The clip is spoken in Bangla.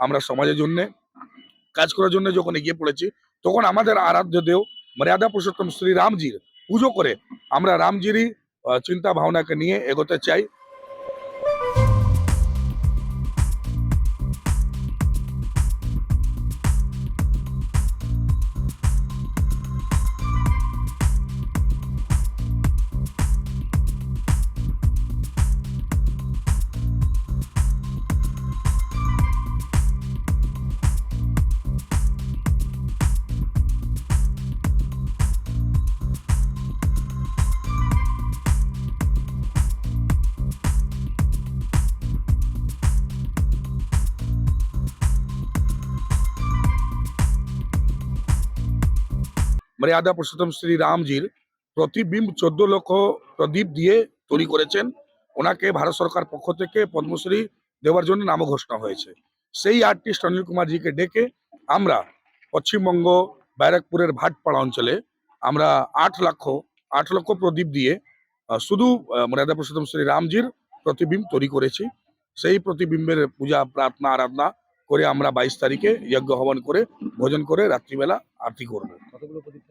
আমরা সমাজের জন্য, কাজ করার জন্য যখন এগিয়ে পড়েছি, তখন আমাদের আরাধ্য দেব মর্যাদা পুরুষোত্তম শ্রী রামজির পুজো করে আমরা রামজিরই চিন্তা ভাবনাকে নিয়ে এগোতে চাই। মর্যাদা পুরুষোত্তম শ্রী রামজির প্রতিবিম্ব চোদ্দ লক্ষ প্রদীপ দিয়ে তৈরি করেছেন। ওনাকে ভারত সরকার পক্ষ থেকে পদ্মশ্রী দেওয়ার জন্য নাম ঘোষণা হয়েছে। সেই আর্টিস্ট অনিল কুমারজিকে ডেকে আমরা পশ্চিমবঙ্গ ব্যারাকপুরের ভাটপাড়া অঞ্চলে আমরা আট লক্ষ আট লক্ষ প্রদীপ দিয়ে শুধু মর্যাদা পুরুষোত্তম শ্রী রামজির প্রতিবিম্ব তৈরি করেছি। সেই প্রতিবিম্বের পূজা, প্রার্থনা, আরাধনা করে আমরা বাইশ তারিখে যজ্ঞ হবন করে, ভোজন করে রাত্রিবেলা আরতি করব। কতগুলো প্রদীপ